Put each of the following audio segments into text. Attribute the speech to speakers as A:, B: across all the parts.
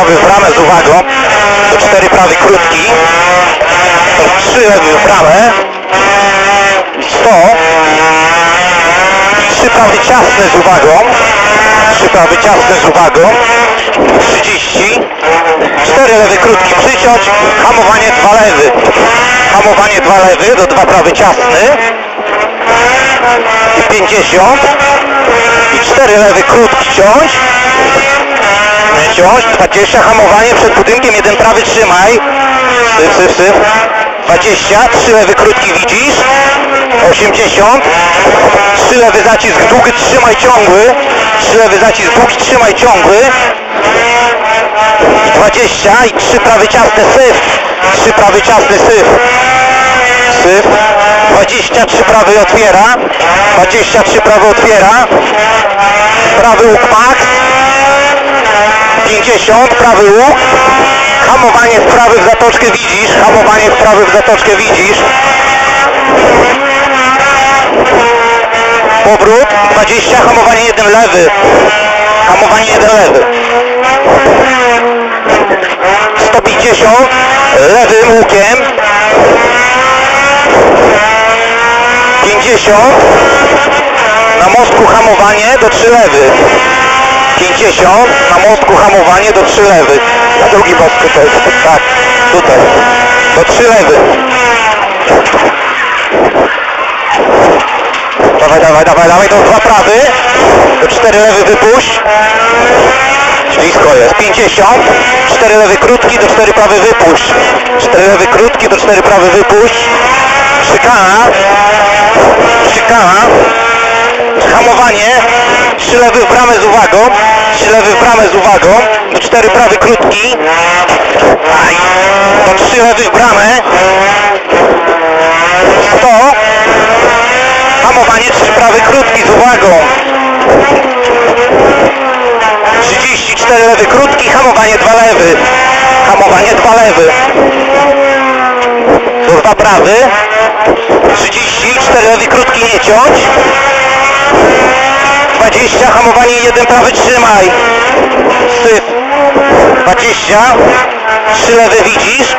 A: prawy w bramę z uwagą. Do cztery prawy krótki. Do trzy lewy w bramę. I 100. Trzy prawy ciasne z uwagą. Trzy prawy ciasne z uwagą. 30. Cztery lewy krótki przyciąć. Hamowanie dwa lewy. Hamowanie dwa lewy do dwa prawy ciasny. I 50. I cztery lewy krótki ciąć. Ciąć. 20. Hamowanie przed budynkiem. Jeden prawy trzymaj. Syf, syf, syf. 20. Trzy lewy krótki widzisz. 80. Trzy lewy zacisk długi trzymaj ciągły. Trzy lewy zacisk długi trzymaj ciągły. I 20 i trzy prawy ciasne syf. Trzy prawy ciasny syf. Syf. 23 prawy otwiera. 23 prawy otwiera. Prawy łuk. 50 prawy łuk. Hamowanie w prawy w zatoczkę widzisz. Hamowanie w prawy w zatoczkę widzisz. Powrót 20, hamowanie jeden lewy. Hamowanie jeden lewy. 150 lewym łukiem. 50 na mostku hamowanie do 3 lewy. 50 na mostku hamowanie do 3 lewy. Na drugi mostku to jest tak, tutaj. Do 3 lewy. Dawaj, dawaj, dawaj, dawaj, do dwa prawy. Do 4 lewy wypuść. Blisko jest. 50. 4 lewy krótki, do 4 prawy wypuść. 4 lewy krótki, do 4 prawy wypuść. Szykana. Szykana. Hamowanie. 3 lewy w bramę z uwagą. 3 lewy w bramę z uwagą. Do 4 prawy krótki. Aj. Do 3 lewy w bramę. 100. Hamowanie 3 prawy krótki z uwagą. 34 lewy krótki, hamowanie 2 lewy. Hamowanie 2 lewy. 2 prawy. 30, 4 lewy krótki nie ciąć. 20, hamowanie 1 prawy trzymaj. Syf. 20, 3 lewy widzisz.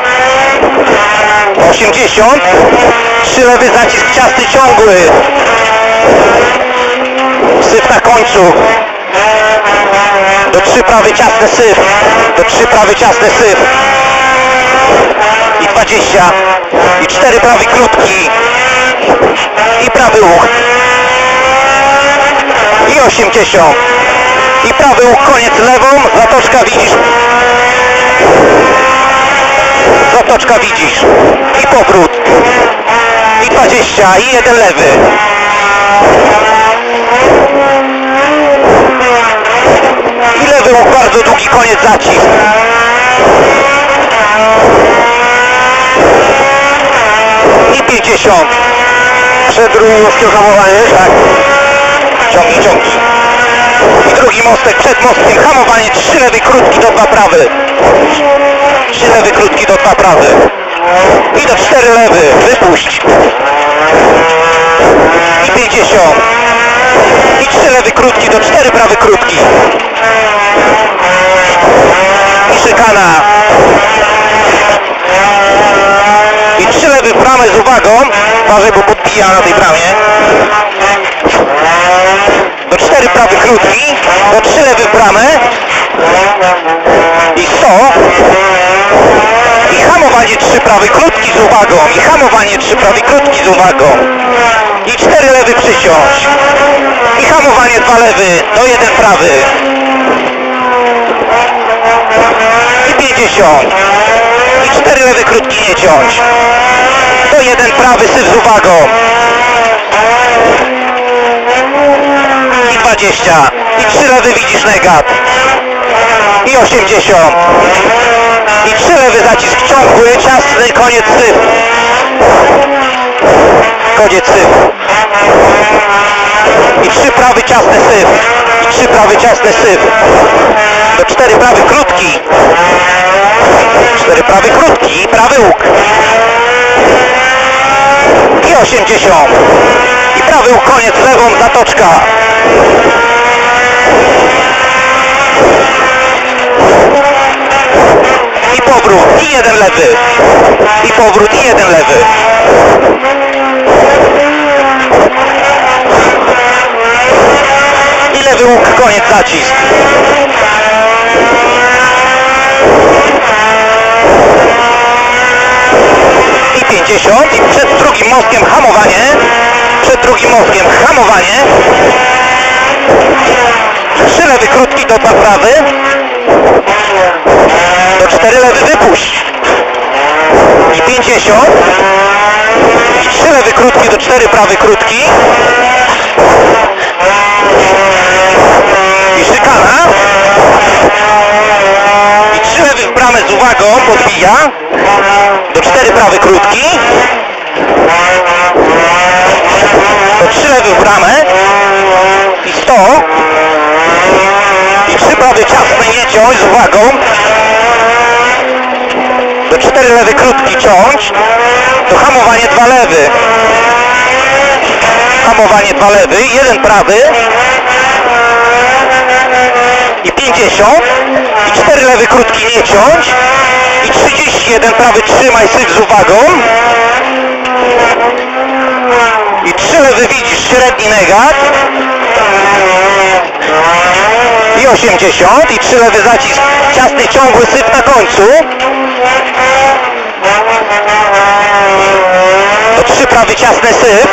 A: 80, 3 lewy zacisk ciasny ciągły. Syf na końcu. Do 3 prawy ciasny syf. Do 3 prawy ciasny syf. I 20. I 4 prawy krótki. I prawy łuk. I 80. I prawy łuk koniec lewą. Zatoczka widzisz. Zatoczka widzisz. I powrót. I 20. I jeden lewy. I lewy łuk bardzo długi koniec zacisk. I 50. Przed drugim mostkiem hamowanie. Tak. Ciągnij, ciągnij. Drugi mostek przed mostkiem hamowanie. Trzy lewy krótki do dwa prawy. Trzy lewy krótki do dwa prawy. I do cztery lewy. Wypuść. I 50. I trzy lewy krótki do cztery prawy krótki. I szykana. I trzy lewy w bramę z uwagą. Uważaj, bo podbija na tej bramie. Prawy krótki. Do trzy lewy bramę. I 100. I hamowanie trzy prawy krótki z uwagą. I hamowanie trzy prawy krótki z uwagą. I cztery lewy przyciąć. I hamowanie dwa lewy do jeden prawy. I 50. I cztery lewy krótki nie ciąć. Do jeden prawy syf z uwagą. 20. I trzy lewy widzisz negat. I 80. I trzy lewy zacisk ciągły, ciasny, koniec syf. Koniec syf. I trzy prawy ciasny syf. I trzy prawy ciasny syf. Do cztery prawy krótki. Cztery prawy krótki i prawy łuk. I 80. I prawy łuk koniec lewą zatoczka. Powrót i jeden lewy. I powrót i jeden lewy. I lewy łuk, koniec zacisk. I 50 i przed drugim mostkiem hamowanie. Przed drugim mostkiem hamowanie. Trzy lewy krótki do dwa prawy. Do cztery lewy wypuść. I 50. I trzy lewy krótki do cztery prawy krótki. I szykana. I trzy lewy w bramę z uwagą podbija. Do cztery prawy krótki. Do trzy lewy w bramę. I 100. I trzy prawy ciasne nie ciąć z uwagą. Do cztery lewy krótki ciąć. Do hamowanie dwa lewy. Hamowanie dwa lewy. Jeden prawy. I 50. I cztery lewy krótki nie ciąć. I 31 prawy trzymaj syf z uwagą. I trzy lewy widzisz średni negat. I 80 i trzy lewy zacisk ciasny ciągły syf na końcu. To trzy prawy ciasny syf.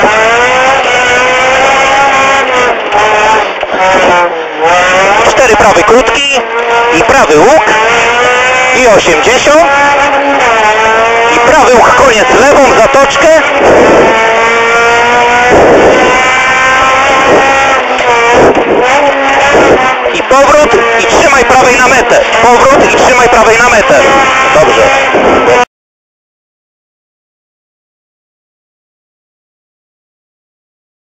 A: Cztery prawy krótki i prawy łuk i 80 i prawy łuk koniec lewą zatoczkę powrót i trzymaj prawej na metę. Powrót i trzymaj prawej na metę. Dobrze